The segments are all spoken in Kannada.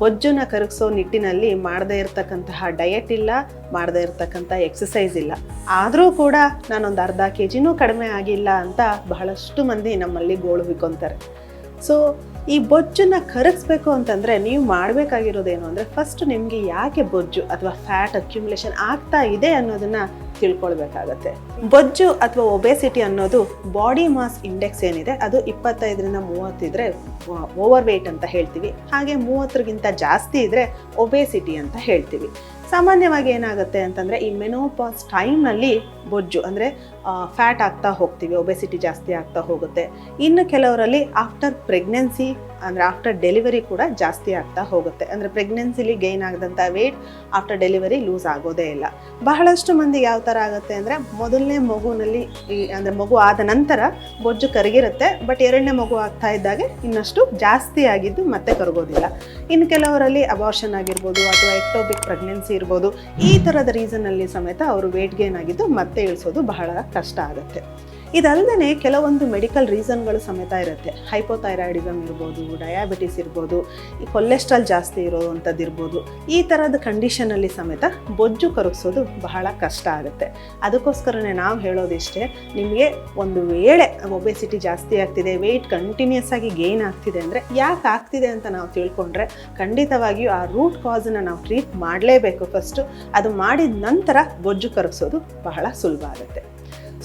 ಬೊಜ್ಜನ್ನ ಕರಗಿಸೋ ನಿಟ್ಟಿನಲ್ಲಿ ಮಾಡದೇ ಇರತಕ್ಕಂತಹ ಡಯಟ್ ಇಲ್ಲ, ಮಾಡದೇ ಇರತಕ್ಕಂಥ ಎಕ್ಸಸೈಸ್ ಇಲ್ಲ. ಆದರೂ ಕೂಡ ನಾನೊಂದು ಅರ್ಧ ಕೆ ಜಿನೂ ಕಡಿಮೆ ಆಗಿಲ್ಲ ಅಂತ ಬಹಳಷ್ಟು ಮಂದಿ ನಮ್ಮಲ್ಲಿ ಗೋಳು ಬಿಕ್ಕೊಂತಾರೆ ಸೊ ಈ ಬೊಜ್ಜನ್ನು ಕರಗಿಸ್ಬೇಕು ಅಂತಂದರೆ ನೀವು ಮಾಡಬೇಕಾಗಿರೋದೇನು ಅಂದರೆ ಫಸ್ಟ್ ನಿಮಗೆ ಯಾಕೆ ಬೊಜ್ಜು ಅಥವಾ ಫ್ಯಾಟ್ ಅಕ್ಯುಮುಲೇಷನ್ ಆಗ್ತಾ ಇದೆ ಅನ್ನೋದನ್ನು ತಿಳ್ಕೊಳ್ಬೇಕಾಗತ್ತೆ. ಬೊಜ್ಜು ಅಥವಾ ಒಬೆಸಿಟಿ ಅನ್ನೋದು ಬಾಡಿ ಮಾಸ್ ಇಂಡೆಕ್ಸ್ ಏನಿದೆ, ಅದು ಇಪ್ಪತ್ತೈದರಿಂದ ಮೂವತ್ತಿದ್ರೆ ಓವರ್ ವೇಟ್ ಅಂತ ಹೇಳ್ತೀವಿ. ಹಾಗೆ ಮೂವತ್ತರಿಗಿಂತ ಜಾಸ್ತಿ ಇದ್ದರೆ ಒಬೆಸಿಟಿ ಅಂತ ಹೇಳ್ತೀವಿ. ಸಾಮಾನ್ಯವಾಗಿ ಏನಾಗುತ್ತೆ ಅಂತಂದರೆ ಈ ಮೆನೋಪಾಸ್ ಟೈಮ್ನಲ್ಲಿ ಬೊಜ್ಜು ಅಂದರೆ ಫ್ಯಾಟ್ ಆಗ್ತಾ ಹೋಗ್ತೀವಿ ಒಬೆಸಿಟಿ ಜಾಸ್ತಿ ಆಗ್ತಾ ಹೋಗುತ್ತೆ. ಇನ್ನು ಕೆಲವರಲ್ಲಿ ಆಫ್ಟರ್ ಪ್ರೆಗ್ನೆನ್ಸಿ ಅಂದರೆ ಆಫ್ಟರ್ ಡೆಲಿವರಿ ಕೂಡ ಜಾಸ್ತಿ ಆಗ್ತಾ ಹೋಗುತ್ತೆ. ಅಂದರೆ ಪ್ರೆಗ್ನೆನ್ಸಿಲಿ ಗೈನ್ ಆಗದಂಥ ವೇಟ್ ಆಫ್ಟರ್ ಡೆಲಿವರಿ ಲೂಸ್ ಆಗೋದೇ ಇಲ್ಲ. ಬಹಳಷ್ಟು ಮಂದಿಗೆ ಯಾವ ಥರ ಆಗುತ್ತೆ ಅಂದರೆ ಮೊದಲನೇ ಮಗುನಲ್ಲಿ ಈ, ಅಂದರೆ ಮಗು ಆದ ನಂತರ ಬೊಜ್ಜು ಕರಗಿರುತ್ತೆ ಬಟ್ ಎರಡನೇ ಮಗು ಆಗ್ತಾ ಇದ್ದಾಗೆ ಇನ್ನಷ್ಟು ಜಾಸ್ತಿ ಆಗಿದ್ದು ಮತ್ತೆ ಕರಗೋದಿಲ್ಲ. ಇನ್ನು ಕೆಲವರಲ್ಲಿ ಅಬಾರ್ಷನ್ ಆಗಿರ್ಬೋದು ಅಥವಾ ಎಕ್ಟೋಬಿಕ್ ಪ್ರೆಗ್ನೆನ್ಸಿ ಇರ್ಬೋದು, ಈ ಥರದ ರೀಸನಲ್ಲಿ ಸಮೇತ ಅವರು ವೇಟ್ ಗೇನ್ ಆಗಿದ್ದು ಮತ್ತೆ ಇಳಿಸೋದು ಬಹಳ ಕಷ್ಟ ಆಗುತ್ತೆ. ಇದಲ್ಲದೆ ಕೆಲವೊಂದು ಮೆಡಿಕಲ್ ರೀಸನ್ಗಳು ಸಮೇತ ಇರುತ್ತೆ. ಹೈಪೋಥೈರಾಯ್ಡಿಸಮ್ ಇರ್ಬೋದು ಡಯಾಬಿಟಿಸ್ ಇರ್ಬೋದು, ಈ ಕೊಲೆಸ್ಟ್ರಾಲ್ ಜಾಸ್ತಿ ಇರೋವಂಥದ್ದು ಇರ್ಬೋದು. ಈ ಥರದ ಕಂಡೀಷನಲ್ಲಿ ಸಮೇತ ಬೊಜ್ಜು ಕರಗಿಸೋದು ಬಹಳ ಕಷ್ಟ ಆಗುತ್ತೆ. ಅದಕ್ಕೋಸ್ಕರನೇ ನಾವು ಹೇಳೋದಿಷ್ಟೇ, ನಿಮಗೆ ಒಂದು ವೇಳೆ ಒಬೆಸಿಟಿ ಜಾಸ್ತಿ ಆಗ್ತಿದೆ ವೆಯ್ಟ್ ಕಂಟಿನ್ಯೂಸ್ ಆಗಿ ಗೇನ್ ಆಗ್ತಿದೆ ಅಂದರೆ ಯಾಕೆ ಆಗ್ತಿದೆ ಅಂತ ನಾವು ತಿಳ್ಕೊಂಡ್ರೆ ಖಂಡಿತವಾಗಿಯೂ ಆ ರೂಟ್ ಕಾಸನ್ನು ನಾವು ಟ್ರೀಟ್ ಮಾಡಲೇಬೇಕು ಫಸ್ಟು ಅದು ಮಾಡಿದ ನಂತರ ಬೊಜ್ಜು ಕರಗಿಸೋದು ಬಹಳ ಸುಲಭ ಆಗುತ್ತೆ.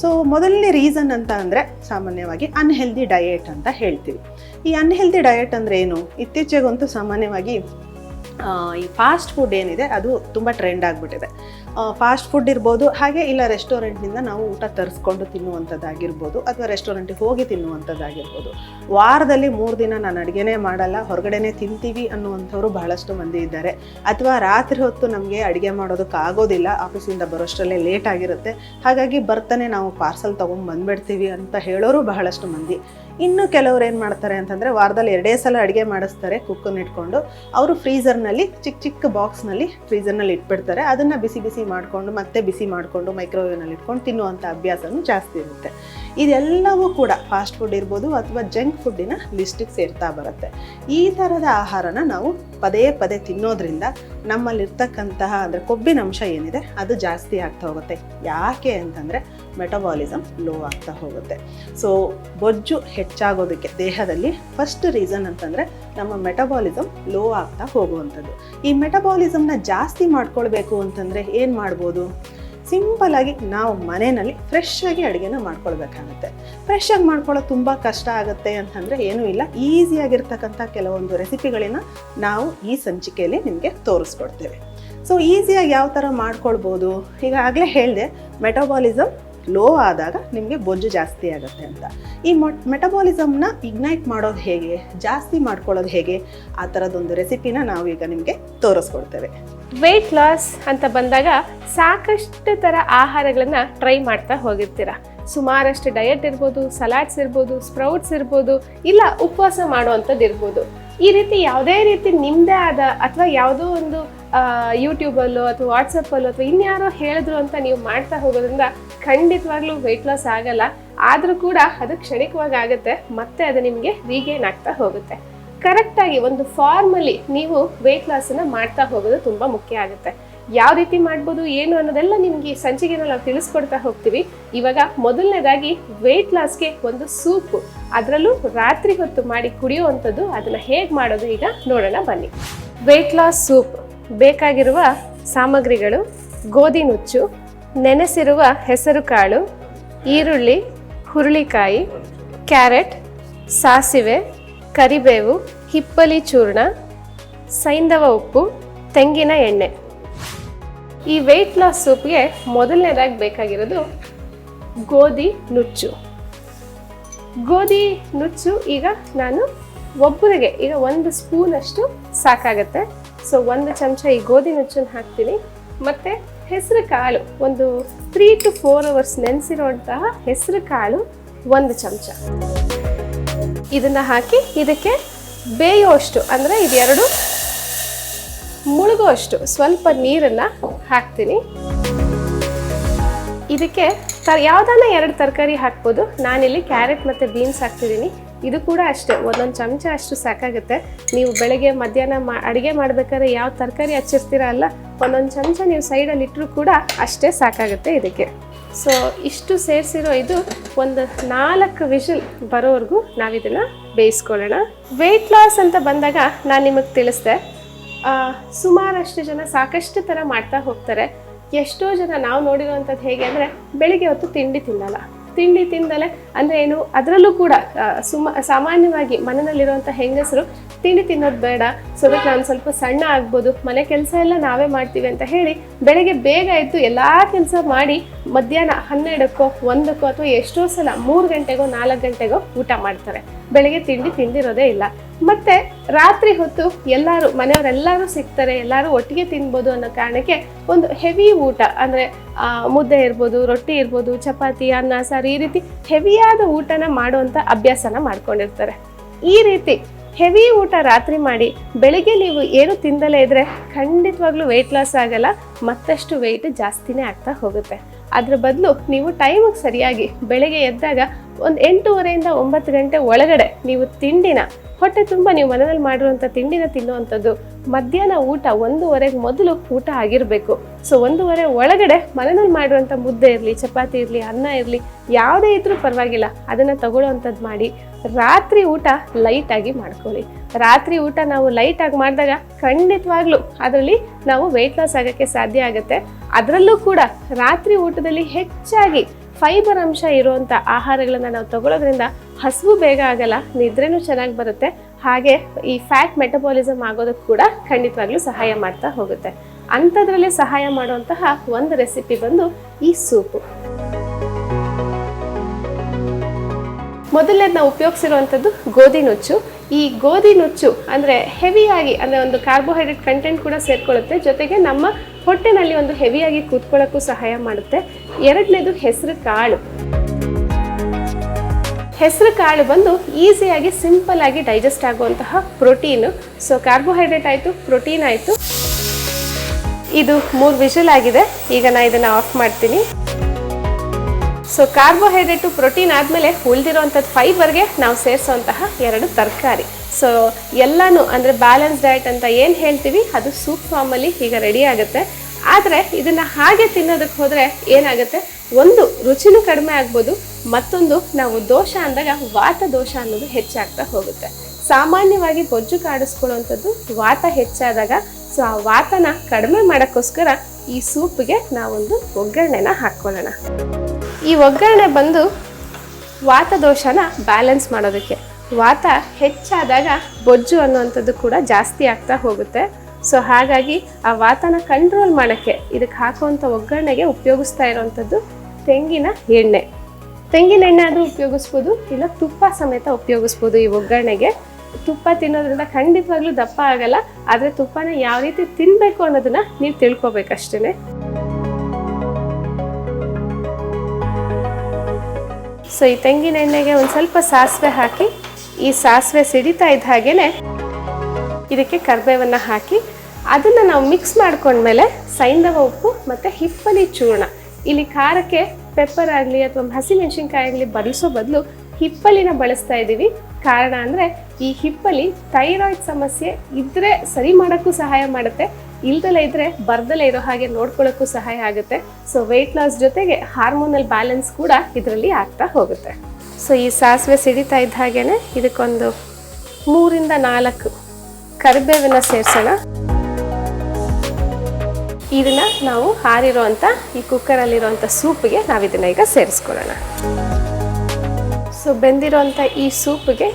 ಸೊ ಮೊದಲನೇ ರೀಸನ್ ಅಂತ ಅಂದರೆ ಸಾಮಾನ್ಯವಾಗಿ ಅನ್ಹೆಲ್ದಿ ಡಯೆಟ್ ಅಂತ ಹೇಳ್ತೀವಿ. ಈ ಅನ್ಹೆಲ್ದಿ ಡಯೆಟ್ ಅಂದರೆ ಏನು? ಇತ್ತೀಚೆಗಂತೂ ಸಾಮಾನ್ಯವಾಗಿ ಈ ಫಾಸ್ಟ್ ಫುಡ್ ಏನಿದೆ ಅದು ತುಂಬ ಟ್ರೆಂಡ್ ಆಗಿಬಿಟ್ಟಿದೆ. ಫಾಸ್ಟ್ ಫುಡ್ ಇರ್ಬೋದು, ಹಾಗೆ ಇಲ್ಲ ರೆಸ್ಟೋರೆಂಟ್ನಿಂದ ನಾವು ಊಟ ತರಿಸ್ಕೊಂಡು ತಿನ್ನುವಂಥದ್ದಾಗಿರ್ಬೋದು ಅಥವಾ ರೆಸ್ಟೋರೆಂಟಿಗೆ ಹೋಗಿ ತಿನ್ನುವಂಥದ್ದಾಗಿರ್ಬೋದು. ವಾರದಲ್ಲಿ ಮೂರು ದಿನ ನಾನು ಅಡುಗೆನೇ ಮಾಡಲ್ಲ, ಹೊರಗಡೆನೇ ತಿಂತೀವಿ ಅನ್ನುವಂಥವ್ರು ಬಹಳಷ್ಟು ಮಂದಿ ಇದ್ದಾರೆ. ಅಥವಾ ರಾತ್ರಿ ಹೊತ್ತು ನಮಗೆ ಅಡುಗೆ ಮಾಡೋದಕ್ಕೆ ಆಗೋದಿಲ್ಲ ಆಫೀಸಿಂದ ಬರೋಷ್ಟರಲ್ಲೇ ಲೇಟ್ ಆಗಿರುತ್ತೆ, ಹಾಗಾಗಿ ಬರ್ತಾನೆ ನಾವು ಪಾರ್ಸಲ್ ತೊಗೊಂಡು ಬಂದ್ಬಿಡ್ತೀವಿ ಅಂತ ಹೇಳೋರು ಬಹಳಷ್ಟು ಮಂದಿ. ಇನ್ನು ಕೆಲವರು ಏನು ಮಾಡ್ತಾರೆ ಅಂತಂದರೆ ವಾರದಲ್ಲಿ ಎರಡೇ ಸಲ ಅಡುಗೆ ಮಾಡಿಸ್ತಾರೆ ಕುಕ್ಕನ್ನು ಇಟ್ಕೊಂಡು. ಅವರು ಫ್ರೀಝರ್ನಲ್ಲಿ ಚಿಕ್ಕ ಚಿಕ್ಕ ಬಾಕ್ಸ್ನಲ್ಲಿ ಫ್ರೀಝರ್ನಲ್ಲಿ ಇಟ್ಬಿಡ್ತಾರೆ, ಅದನ್ನು ಬಿಸಿ ಬಿಸಿ ಮಾಡಿಕೊಂಡು ಮತ್ತೆ ಬಿಸಿ ಮಾಡಿಕೊಂಡು ಮೈಕ್ರೋವೇವ್ನಲ್ಲಿ ಇಟ್ಕೊಂಡು ತಿನ್ನುವಂಥ ಅಭ್ಯಾಸವೂ ಜಾಸ್ತಿ ಇರುತ್ತೆ. ಇದೆಲ್ಲವೂ ಕೂಡ ಫಾಸ್ಟ್ ಫುಡ್ ಇರ್ಬೋದು ಅಥವಾ ಜಂಕ್ ಫುಡ್ಡಿನ ಲಿಸ್ಟಿಗೆ ಸೇರ್ತಾ ಬರುತ್ತೆ. ಈ ಥರದ ಆಹಾರನ ನಾವು ಪದೇ ಪದೇ ತಿನ್ನೋದ್ರಿಂದ ನಮ್ಮಲ್ಲಿರ್ತಕ್ಕಂತಹ ಅಂದರೆ ಕೊಬ್ಬಿನ ಅಂಶ ಏನಿದೆ, ಅದು ಜಾಸ್ತಿ ಆಗ್ತಾ ಹೋಗುತ್ತೆ. ಯಾಕೆ ಅಂತಂದರೆ ಮೆಟಬಾಲಿಸಮ್ ಲೋ ಆಗ್ತಾ ಹೋಗುತ್ತೆ. ಸೊ ಬೊಜ್ಜು ಹೆಚ್ಚಾಗೋದಕ್ಕೆ ದೇಹದಲ್ಲಿ ಫಸ್ಟ್ ರೀಸನ್ ಅಂತಂದರೆ ನಮ್ಮ ಮೆಟಬಾಲಿಸಮ್ ಲೋ ಆಗ್ತಾ ಹೋಗುವಂಥದ್ದು. ಈ ಮೆಟಬಾಲಿಸಮ್ನ ಜಾಸ್ತಿ ಮಾಡ್ಕೊಳ್ಬೇಕು ಅಂತಂದರೆ ಏನು ಮಾಡ್ಬೋದು? ಸಿಂಪಲ್ ಆಗಿ ನಾವು ಮನೆಯಲ್ಲಿ ಫ್ರೆಶ್ ಆಗಿ ಅಡುಗೆನ ಮಾಡ್ಕೊಳ್ಬೇಕಾಗುತ್ತೆ. ಫ್ರೆಶ್ ಆಗಿ ಮಾಡ್ಕೊಳ್ಳೋದು ತುಂಬ ಕಷ್ಟ ಆಗುತ್ತೆ ಅಂತಂದರೆ ಏನೂ ಇಲ್ಲ. ಈಸಿಯಾಗಿರ್ತಕ್ಕಂಥ ಕೆಲವೊಂದು ರೆಸಿಪಿಗಳನ್ನ ನಾವು ಈ ಸಂಚಿಕೆಯಲ್ಲಿ ನಿಮಗೆ ತೋರಿಸ್ಕೊಡ್ತೇವೆ. ಸೊ ಈಸಿಯಾಗಿ ಯಾವ ಥರ ಮಾಡ್ಕೊಳ್ಬೋದು? ಈಗಾಗಲೇ ಹೇಳಿದೆ ಮೆಟಬಾಲಿಸಮ್ ಲೋ ಆದಾಗ ನಿಮಗೆ ಬೊಜ್ಜು ಜಾಸ್ತಿ ಆಗುತ್ತೆ ಅಂತ. ಈ ಮೊಟ್ ಮೆಟಬಾಲಿಸಮ್ನ ಇಗ್ನೈಟ್ ಮಾಡೋದು ಹೇಗೆ? ಜಾಸ್ತಿ ಮಾಡ್ಕೊಳ್ಳೋದು ಹೇಗೆ? ಆ ಥರದೊಂದು ರೆಸಿಪಿನ ನಾವು ಈಗ ನಿಮಗೆ ತೋರಿಸ್ಕೊಡ್ತೇವೆ. ವೆಯ್ಟ್ ಲಾಸ್ ಅಂತ ಬಂದಾಗ ಸಾಕಷ್ಟು ಥರ ಆಹಾರಗಳನ್ನು ಟ್ರೈ ಮಾಡ್ತಾ ಹೋಗಿರ್ತೀರ. ಸುಮಾರಷ್ಟು ಡಯಟ್ ಇರ್ಬೋದು ಸಲಾಡ್ಸ್ ಇರ್ಬೋದು ಸ್ಪ್ರೌಟ್ಸ್ ಇರ್ಬೋದು, ಇಲ್ಲ ಉಪವಾಸ ಮಾಡುವಂಥದ್ದು ಇರ್ಬೋದು. ಈ ರೀತಿ ಯಾವುದೇ ರೀತಿ ನಿಮ್ಮದೇ ಆದ ಅಥವಾ ಯಾವುದೋ ಒಂದು ಯೂಟ್ಯೂಬಲ್ಲೋ ಅಥವಾ ವಾಟ್ಸಪ್ಪಲ್ಲೋ ಅಥವಾ ಇನ್ಯಾರೋ ಹೇಳಿದ್ರು ಅಂತ ನೀವು ಮಾಡ್ತಾ ಹೋಗೋದ್ರಿಂದ ಖಂಡಿತವಾಗ್ಲೂ ವೆಯ್ಟ್ ಲಾಸ್ ಆಗಲ್ಲ. ಆದರೂ ಕೂಡ ಅದು ಕ್ಷಣಿಕವಾಗಿ ಆಗುತ್ತೆ, ಮತ್ತೆ ಅದು ನಿಮಗೆ ರೀಗೇನ್ ಆಗ್ತಾ ಹೋಗುತ್ತೆ. ಕರೆಕ್ಟಾಗಿ ಒಂದು ಫಾರ್ಮಲ್ಲಿ ನೀವು ವೆಯ್ಟ್ ಲಾಸನ್ನು ಮಾಡ್ತಾ ಹೋಗೋದು ತುಂಬ ಮುಖ್ಯ ಆಗುತ್ತೆ. ಯಾವ ರೀತಿ ಮಾಡ್ಬೋದು, ಏನು ಅನ್ನೋದೆಲ್ಲ ನಿಮಗೆ ಸಂಚಿಗೆ ನಾವು ತಿಳಿಸ್ಕೊಡ್ತಾ ಹೋಗ್ತೀವಿ. ಇವಾಗ ಮೊದಲನೇದಾಗಿ ವೆಯ್ಟ್ ಲಾಸ್ಗೆ ಒಂದು ಸೂಪು. ಅದರಲ್ಲೂ ರಾತ್ರಿ ಹೊತ್ತು ಮಾಡಿ ಕುಡಿಯುವಂಥದ್ದು, ಅದನ್ನು ಹೇಗೆ ಮಾಡೋದು ಈಗ ನೋಡೋಣ ಬನ್ನಿ. ವೆಯ್ಟ್ ಲಾಸ್ ಸೂಪ್ ಬೇಕಾಗಿರುವ ಸಾಮಗ್ರಿಗಳು, ಗೋಧಿ ನುಚ್ಚು, ನೆನೆಸಿರುವ ಹೆಸರು ಕಾಳು, ಈರುಳ್ಳಿ, ಹುರುಳಿಕಾಯಿ, ಕ್ಯಾರೆಟ್, ಸಾಸಿವೆ ಕರಿಬೇವು, ಹಿಪ್ಪಲಿ ಚೂರ್ಣ, ಸೈಂಧವ ಉಪ್ಪು, ತೆಂಗಿನ ಎಣ್ಣೆ. ಈ ವೆಯ್ಟ್ ಲಾಸ್ ಸೂಪ್ಗೆ ಮೊದಲನೇದಾಗಿ ಬೇಕಾಗಿರೋದು ಗೋಧಿ ನುಚ್ಚು. ಗೋಧಿ ನುಚ್ಚು ಈಗ ನಾನು ಒಬ್ಬರಿಗೆ, ಈಗ ಒಂದು ಸ್ಪೂನಷ್ಟು ಸಾಕಾಗತ್ತೆ. ಸೊ ಒಂದು ಚಮಚ ಈ ಗೋಧಿ ನುಚ್ಚನ್ನು ಹಾಕ್ತೀನಿ. ಮತ್ತು ಹೆಸರು ಕಾಳು, ಒಂದು ತ್ರೀ ಟು ಫೋರ್ ಅವರ್ಸ್ ನೆನೆಸಿರೋಂತಹ ಹೆಸರು ಕಾಳು ಒಂದು ಚಮಚ. ಇದನ್ನು ಹಾಕಿ ಇದಕ್ಕೆ ಬೇಯುವಷ್ಟು ಅಂದರೆ ಇದೆರಡು ಮುಳುಗುವಷ್ಟು ಸ್ವಲ್ಪ ನೀರನ್ನು ಹಾಕ್ತೀನಿ. ಇದಕ್ಕೆ ತ, ಯಾವ್ದಾನ ಎರಡು ತರಕಾರಿ ಹಾಕ್ಬೋದು. ನಾನಿಲ್ಲಿ ಕ್ಯಾರೆಟ್ ಮತ್ತು ಬೀನ್ಸ್ ಹಾಕ್ತಿದ್ದೀನಿ. ಇದು ಕೂಡ ಅಷ್ಟೇ, ಒಂದೊಂದು ಚಮಚ ಅಷ್ಟು ಸಾಕಾಗುತ್ತೆ. ನೀವು ಬೆಳಗ್ಗೆ, ಮಧ್ಯಾಹ್ನ ಮಾ, ಅಡುಗೆ ಮಾಡಬೇಕಾದ್ರೆ ಯಾವ ತರಕಾರಿ ಹಚ್ಚಿರ್ತೀರ ಅಲ್ಲ, ಒಂದೊಂದು ಚಮಚ ನೀವು ಸೈಡಲ್ಲಿ ಇಟ್ಟರೂ ಕೂಡ ಅಷ್ಟೇ ಸಾಕಾಗುತ್ತೆ ಇದಕ್ಕೆ. ಸೊ ಇಷ್ಟು ಸೇರಿಸಿರೋ ಇದು ಒಂದು ನಾಲ್ಕು ವಿಷಲ್ ಬರೋವರೆಗೂ ನಾವಿದನ್ನು ಬೇಯಿಸ್ಕೊಳ್ಳೋಣ. ವೆಯ್ಟ್ ಲಾಸ್ ಅಂತ ಬಂದಾಗ ನಾನು ನಿಮಗೆ ತಿಳಿಸ್ದೆ. ಸುಮಾರಷ್ಟು ಜನ ಸಾಕಷ್ಟು ಥರ ಮಾಡ್ತಾ ಹೋಗ್ತಾರೆ. ಎಷ್ಟೋ ಜನ ನಾವು ನೋಡಿರುವಂಥದ್ದು ಹೇಗೆ ಅಂದರೆ ಬೆಳಿಗ್ಗೆ ಹೊತ್ತು ತಿಂಡಿ ತಿನ್ನಲ್ಲ. ತಿಂಡಿ ತಿಂದಲೆ ಅಂದರೆ ಏನು, ಅದರಲ್ಲೂ ಕೂಡ ಸುಮ, ಸಾಮಾನ್ಯವಾಗಿ ಮನೆಯಲ್ಲಿರುವಂಥ ಹೆಂಗಸರು ತಿಂಡಿ ತಿನ್ನೋದು ಬೇಡ ಸೊ ಅದಕ್ಕೆ ನಾನು ಸ್ವಲ್ಪ ಸಣ್ಣ ಆಗ್ಬೋದು, ಮನೆ ಕೆಲಸ ಎಲ್ಲ ನಾವೇ ಮಾಡ್ತೀವಿ ಅಂತ ಹೇಳಿ ಬೆಳಗ್ಗೆ ಬೇಗ ಎದ್ದು ಎಲ್ಲ ಕೆಲಸ ಮಾಡಿ ಮಧ್ಯಾಹ್ನ ಹನ್ನೆರಡಕ್ಕೋ, ಒಂದಕ್ಕೋ ಅಥವಾ ಎಷ್ಟೋ ಸಲ ಮೂರು ಗಂಟೆಗೋ, ನಾಲ್ಕು ಗಂಟೆಗೋ ಊಟ ಮಾಡ್ತಾರೆ. ಬೆಳಗ್ಗೆ ತಿಂಡಿ ತಿಂದಿರೋದೇ ಇಲ್ಲ. ಮತ್ತೆ ರಾತ್ರಿ ಹೊತ್ತು ಎಲ್ಲರೂ ಮನೆಯವರೆಲ್ಲರೂ ಸಿಗ್ತಾರೆ, ಎಲ್ಲರೂ ಒಟ್ಟಿಗೆ ತಿನ್ಬೋದು ಅನ್ನೋ ಕಾರಣಕ್ಕೆ ಒಂದು ಹೆವಿ ಊಟ, ಅಂದರೆ ಮುದ್ದೆ ಇರ್ಬೋದು, ರೊಟ್ಟಿ ಇರ್ಬೋದು, ಚಪಾತಿ, ಅನ್ನ, ಸಾರು ಈ ರೀತಿ ಹೆವಿಯಾದ ಊಟನ ಮಾಡುವಂಥ ಅಭ್ಯಾಸನ ಮಾಡ್ಕೊಂಡಿರ್ತಾರೆ. ಈ ರೀತಿ ಹೆವಿ ಊಟ ರಾತ್ರಿ ಮಾಡಿ ಬೆಳಿಗ್ಗೆ ನೀವು ಏನು ತಿಂದಲೇ ಇದ್ರೆ ಖಂಡಿತವಾಗ್ಲೂ ವೆಯ್ಟ್ ಲಾಸ್ ಆಗಲ್ಲ, ಮತ್ತಷ್ಟು ವೆಯ್ಟ್ ಜಾಸ್ತಿನೇ ಆಗ್ತಾ ಹೋಗುತ್ತೆ. ಅದ್ರ ಬದಲು ನೀವು ಟೈಮಿಗೆ ಸರಿಯಾಗಿ ಬೆಳಗ್ಗೆ ಎದ್ದಾಗ ಒಂದು ಎಂಟೂವರೆಯಿಂದ ಒಂಬತ್ತು ಗಂಟೆ ಒಳಗಡೆ ನೀವು ತಿಂಡಿನ, ಹೊಟ್ಟೆ ತುಂಬ ನೀವು ಮನೆಯಲ್ಲಿ ಮಾಡಿರುವಂಥ ತಿಂಡಿನ ತಿನ್ನುವಂಥದ್ದು ಮಧ್ಯಾಹ್ನ ಊಟ ಒಂದೂವರೆಗೆ ಮೊದಲು ಊಟ ಆಗಿರಬೇಕು. ಸೊ ಒಂದೂವರೆ ಒಳಗಡೆ ಮನೆಯಲ್ಲಿ ಮಾಡಿರುವಂಥ ಮುದ್ದೆ ಇರಲಿ, ಚಪಾತಿ ಇರಲಿ, ಅನ್ನ ಇರಲಿ, ಯಾವುದೇ ಇದ್ರೂ ಪರವಾಗಿಲ್ಲ. ಅದನ್ನು ತಗೊಳ್ಳೋವಂಥದ್ದು ಮಾಡಿ. ರಾತ್ರಿ ಊಟ ಲೈಟಾಗಿ ಮಾಡ್ಕೊಳ್ಳಿ. ರಾತ್ರಿ ಊಟ ನಾವು ಲೈಟಾಗಿ ಮಾಡಿದಾಗ ಖಂಡಿತವಾಗ್ಲೂ ಅದರಲ್ಲಿ ನಾವು ವೆಯ್ಟ್ ಲಾಸ್ ಆಗೋಕ್ಕೆ ಸಾಧ್ಯ ಆಗುತ್ತೆ. ಅದರಲ್ಲೂ ಕೂಡ ರಾತ್ರಿ ಊಟದಲ್ಲಿ ಹೆಚ್ಚಾಗಿ ಫೈಬರ್ ಅಂಶ ಇರುವಂಥ ಆಹಾರಗಳನ್ನು ನಾವು ತಗೊಳ್ಳೋದ್ರಿಂದ ಹಸಿವು ಬೇಗ ಆಗಲ್ಲ, ನಿದ್ರೆನೂ ಚೆನ್ನಾಗಿ ಬರುತ್ತೆ. ಹಾಗೆ ಈ ಫ್ಯಾಟ್ ಮೆಟಬಾಲಿಸಮ್ ಆಗೋದಕ್ಕೆ ಕೂಡ ಖಂಡಿತವಾಗ್ಲೂ ಸಹಾಯ ಮಾಡ್ತಾ ಹೋಗುತ್ತೆ. ಅಂಥದ್ರಲ್ಲಿ ಸಹಾಯ ಮಾಡುವಂತಹ ಒಂದು ರೆಸಿಪಿ ಬಂದು ಈ ಸೂಪು. ಮೊದಲನೇದು ನಾವು ಉಪಯೋಗಿಸಿರುವಂಥದ್ದು ಗೋಧಿ ನುಚ್ಚು. ಈ ಗೋಧಿ ನುಚ್ಚು ಅಂದರೆ ಹೆವಿಯಾಗಿ ಅಂದರೆ ಒಂದು ಕಾರ್ಬೋಹೈಡ್ರೇಟ್ ಕಂಟೆಂಟ್ ಕೂಡ ಸೇರ್ಕೊಳ್ಳುತ್ತೆ. ಜೊತೆಗೆ ನಮ್ಮ ಹೊಟ್ಟೆನಲ್ಲಿ ಒಂದು ಹೆವಿಯಾಗಿ ಕೂತ್ಕೊಳ್ಳೋಕ್ಕೂ ಸಹಾಯ ಮಾಡುತ್ತೆ. ಎರಡನೇದು ಹೆಸರು ಕಾಳು. ಹೆಸರು ಕಾಳು ಬಂದು ಈಸಿಯಾಗಿ ಸಿಂಪಲ್ ಆಗಿ ಡೈಜೆಸ್ಟ್ ಆಗುವಂತಹ ಪ್ರೋಟೀನು ಸೊ ಕಾರ್ಬೋಹೈಡ್ರೇಟ್ ಆಯಿತು ಪ್ರೋಟೀನ್ ಆಯಿತು. ಇದು ಮೂರು ವಿಷಲ್ ಆಗಿದೆ. ಈಗ ನಾ ಇದನ್ನು ಆಫ್ ಮಾಡ್ತೀನಿ. ಸೊ ಕಾರ್ಬೋಹೈಡ್ರೇಟು ಪ್ರೋಟೀನ್ ಆದಮೇಲೆ ಉಳಿದಿರುವಂಥದ್ದು ಫೈಬರ್ಗೆ ನಾವು ಸೇರಿಸೋಂತಹ ಎರಡು ತರಕಾರಿ. ಸೊ ಎಲ್ಲಾನು ಅಂದರೆ ಬ್ಯಾಲೆನ್ಸ್ ಡಯಟ್ ಅಂತ ಏನು ಹೇಳ್ತೀವಿ? ಅದು ಸೂಪ್ ಫಾರ್ಮಲ್ಲಿ ಈಗ ರೆಡಿ ಆಗುತ್ತೆ. ಆದರೆ ಇದನ್ನು ಹಾಗೆ ತಿನ್ನೋದಕ್ಕೆ ಹೋದರೆ ಏನಾಗುತ್ತೆ? ಒಂದು ರುಚಿನೂ ಕಡಿಮೆ ಆಗ್ಬೋದು, ಮತ್ತೊಂದು ನಾವು ದೋಷ ಅಂದಾಗ ವಾತ ದೋಷ ಅನ್ನೋದು ಹೆಚ್ಚಾಗ್ತಾ ಹೋಗುತ್ತೆ. ಸಾಮಾನ್ಯವಾಗಿ ಬೊಜ್ಜು ಕಾಡಿಸ್ಕೊಳ್ಳುವಂಥದ್ದು ವಾತ ಹೆಚ್ಚಾದಾಗ ಸೊ ಆ ವಾತನ ಕಡಿಮೆ ಮಾಡೋಕ್ಕೋಸ್ಕರ ಈ ಸೂಪ್ಗೆ ನಾವೊಂದು ಒಗ್ಗರಣೆನ ಹಾಕ್ಕೊಳ್ಳೋಣ. ಈ ಒಗ್ಗರಣೆ ಬಂದು ವಾತ ದೋಷನ ಬ್ಯಾಲೆನ್ಸ್ ಮಾಡೋದಕ್ಕೆ. ವಾತ ಹೆಚ್ಚಾದಾಗ ಬೊಜ್ಜು ಅನ್ನುವಂಥದ್ದು ಕೂಡ ಜಾಸ್ತಿ ಆಗ್ತಾ ಹೋಗುತ್ತೆ. ಸೊ ಹಾಗಾಗಿ ಆ ವಾತನ ಕಂಟ್ರೋಲ್ ಮಾಡೋಕ್ಕೆ ಇದಕ್ಕೆ ಹಾಕುವಂಥ ಒಗ್ಗರಣೆಗೆ ಉಪಯೋಗಿಸ್ತಾ ಇರುವಂಥದ್ದು ತೆಂಗಿನ ಎಣ್ಣೆ. ತೆಂಗಿನ ಎಣ್ಣೆ ಆದರೂ ಉಪಯೋಗಿಸ್ಬೋದು, ಇಲ್ಲ ತುಪ್ಪ ಸಮೇತ ಉಪಯೋಗಿಸ್ಬೋದು ಈ ಒಗ್ಗರಣೆಗೆ. ತುಪ್ಪ ತಿನ್ನೋದ್ರಿಂದ ಖಂಡಿತವಾಗ್ಲೂ ದಪ್ಪ ಆಗಲ್ಲ, ಆದರೆ ತುಪ್ಪನ ಯಾವ ರೀತಿ ತಿನ್ನಬೇಕು ಅನ್ನೋದನ್ನ ನೀವು ತಿಳ್ಕೊಬೇಕಷ್ಟೇ ಸೊ ಈ ತೆಂಗಿನ ಎಣ್ಣೆಗೆ ಒಂದು ಸ್ವಲ್ಪ ಸಾಸಿವೆ ಹಾಕಿ, ಈ ಸಾಸಿವೆ ಸಿಡಿತಾ ಇದ್ದ ಹಾಗೆಯೇ ಇದಕ್ಕೆ ಕರ್ಬೇವನ್ನು ಹಾಕಿ, ಅದನ್ನು ನಾವು ಮಿಕ್ಸ್ ಮಾಡ್ಕೊಂಡ್ಮೇಲೆ ಸೈಂಧವ ಉಪ್ಪು ಮತ್ತು ಹಿಪ್ಪಲಿ ಚೂರ್ಣ. ಇಲ್ಲಿ ಖಾರಕ್ಕೆ ಪೆಪ್ಪರ್ ಆಗಲಿ ಅಥವಾ ಹಸಿಮೆಣಸಿನ್ಕಾಯಿ ಆಗಲಿ ಬಳಸೋ ಬದಲು ಹಿಪ್ಪಲಿನ ಬಳಸ್ತಾ ಇದ್ದೀವಿ. ಕಾರಣ ಅಂದರೆ ಈ ಹಿಪ್ಪಲಿ ಥೈರಾಯ್ಡ್ ಸಮಸ್ಯೆ ಇದ್ದರೆ ಸರಿ ಮಾಡೋಕ್ಕೂ ಸಹಾಯ ಮಾಡುತ್ತೆ. ಇಲ್ದಲೇ ಇದ್ರೆ ಬರ್ದಲೇ ಇರೋ ಹಾಗೆ ನೋಡ್ಕೊಳ್ಳೋಕ್ಕೂ ಸಹಾಯ ಆಗುತ್ತೆ. ಸೊ ವೆಯ್ಟ್ ಲಾಸ್ ಜೊತೆಗೆ ಹಾರ್ಮೋನಲ್ ಬ್ಯಾಲೆನ್ಸ್ ಕೂಡ ಇದರಲ್ಲಿ ಆಗ್ತಾ ಹೋಗುತ್ತೆ. ಸೊ ಈ ಸಾಸಿವೆ ಸಿಡಿತಾ ಇದ್ದ ಹಾಗೇನೆ ಇದಕ್ಕೊಂದು ಮೂರಿಂದ ನಾಲ್ಕು ಕರಿಬೇವನ್ನ ಸೇರಿಸೋಣ. ಇದನ್ನ ನಾವು ಹಾರಿರೋಂಥ ಈ ಕುಕ್ಕರಲ್ಲಿರೋಂಥ ಸೂಪ್ಗೆ ನಾವು ಇದನ್ನ ಈಗ ಸೇರಿಸ್ಕೊಳ್ಳೋಣ. ಸೊ ಬೆಂದಿರೋಂಥ ಈ ಸೂಪ್ಗೆ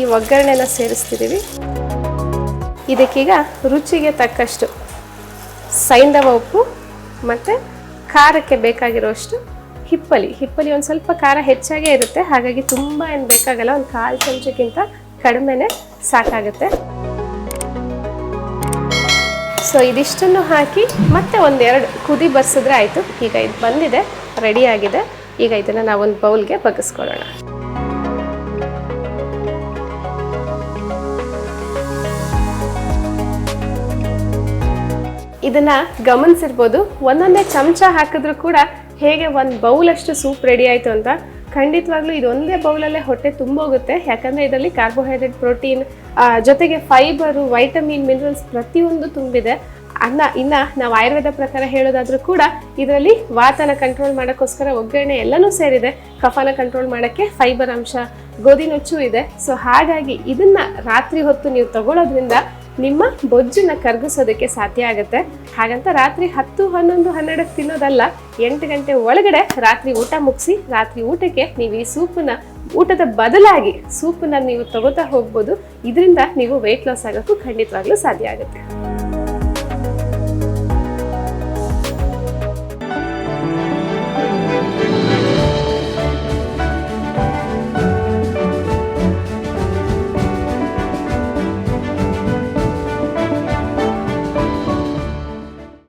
ಈ ಒಗ್ಗರಣೆನ ಸೇರಿಸ್ತಿದ್ದೀವಿ. ಇದಕ್ಕೀಗ ರುಚಿಗೆ ತಕ್ಕಷ್ಟು ಸೈಂಧವ ಉಪ್ಪು ಮತ್ತು ಖಾರಕ್ಕೆ ಬೇಕಾಗಿರೋಷ್ಟು ಹಿಪ್ಪಲಿ. ಹಿಪ್ಪಲಿ ಒಂದು ಸ್ವಲ್ಪ ಖಾರ ಹೆಚ್ಚಾಗೇ ಇರುತ್ತೆ. ಹಾಗಾಗಿ ತುಂಬ ಏನು ಬೇಕಾಗಲ್ಲ, ಒಂದು ಕಾಲು ಚಮಚಕ್ಕಿಂತ ಕಡಿಮೆನೇ ಸಾಕಾಗುತ್ತೆ. ಸೊ ಇದಿಷ್ಟನ್ನು ಹಾಕಿ ಮತ್ತೆ ಒಂದೆರಡು ಕುದಿ ಬರ್ಸಿದ್ರೆ ಆಯಿತು. ಈಗ ಇದು ಬಂದಿದೆ ರೆಡಿಯಾಗಿದೆ ಈಗ ಇದನ್ನು ನಾವೊಂದು ಬೌಲ್ಗೆ ಬಗ್ಗಿಸ್ಕೊಳ್ಳೋಣ ಇದನ್ನ ಗಮನಿಸಿರ್ಬೋದು. ಒಂದೊಂದೇ ಚಮಚ ಹಾಕಿದ್ರು ಕೂಡ ಹೇಗೆ ಒಂದು ಬೌಲಷ್ಟು ಸೂಪ್ ರೆಡಿ ಆಯಿತು ಅಂತ ಖಂಡಿತವಾಗ್ಲೂ ಇದೊಂದೇ ಬೌಲಲ್ಲೇ ಹೊಟ್ಟೆ ತುಂಬೋಗುತ್ತೆ. ಯಾಕಂದ್ರೆ ಇದರಲ್ಲಿ ಕಾರ್ಬೋಹೈಡ್ರೇಟ್ ಪ್ರೋಟೀನ್ ಜೊತೆಗೆ ಫೈಬರು ವೈಟಮಿನ್ ಮಿನರಲ್ಸ್ ಪ್ರತಿಯೊಂದು ತುಂಬಿದೆ. ಅನ್ನ, ಇನ್ನ ನಾವು ಆಯುರ್ವೇದ ಪ್ರಕಾರ ಹೇಳೋದಾದ್ರೂ ಕೂಡ ಇದರಲ್ಲಿ ವಾತನ ಕಂಟ್ರೋಲ್ ಮಾಡೋಕ್ಕೋಸ್ಕರ ಒಗ್ಗರಣೆ ಎಲ್ಲನೂ ಸೇರಿದೆ. ಕಫನ ಕಂಟ್ರೋಲ್ ಮಾಡೋಕ್ಕೆ ಫೈಬರ್ ಅಂಶ, ಗೋಧಿ ನುಚ್ಚು ಇದೆ. ಸೊ ಹಾಗಾಗಿ ಇದನ್ನು ರಾತ್ರಿ ಹೊತ್ತು ನೀವು ತಗೊಳ್ಳೋದ್ರಿಂದ ನಿಮ್ಮ ಬೊಜ್ಜನ್ನ ಕರಗಿಸೋದಕ್ಕೆ ಸಾಧ್ಯ ಆಗುತ್ತೆ. ಹಾಗಂತ ರಾತ್ರಿ ಹತ್ತು ಹನ್ನೊಂದು ಹನ್ನೆರಡಕ್ಕೆ ತಿನ್ನೋದಲ್ಲ, ಎಂಟು ಗಂಟೆ ಒಳಗಡೆ ರಾತ್ರಿ ಊಟ ಮುಗಿಸಿ, ರಾತ್ರಿ ಊಟಕ್ಕೆ ನೀವು ಈ ಸೂಪನ್ನ, ಊಟದ ಬದಲಾಗಿ ಸೂಪನ್ನ ನೀವು ತಗೋತಾ ಹೋಗ್ಬೋದು. ಇದರಿಂದ ನೀವು ವೆಯ್ಟ್ ಲಾಸ್ ಆಗೋಕ್ಕೂ ಖಂಡಿತವಾಗ್ಲೂ ಸಾಧ್ಯ ಆಗುತ್ತೆ.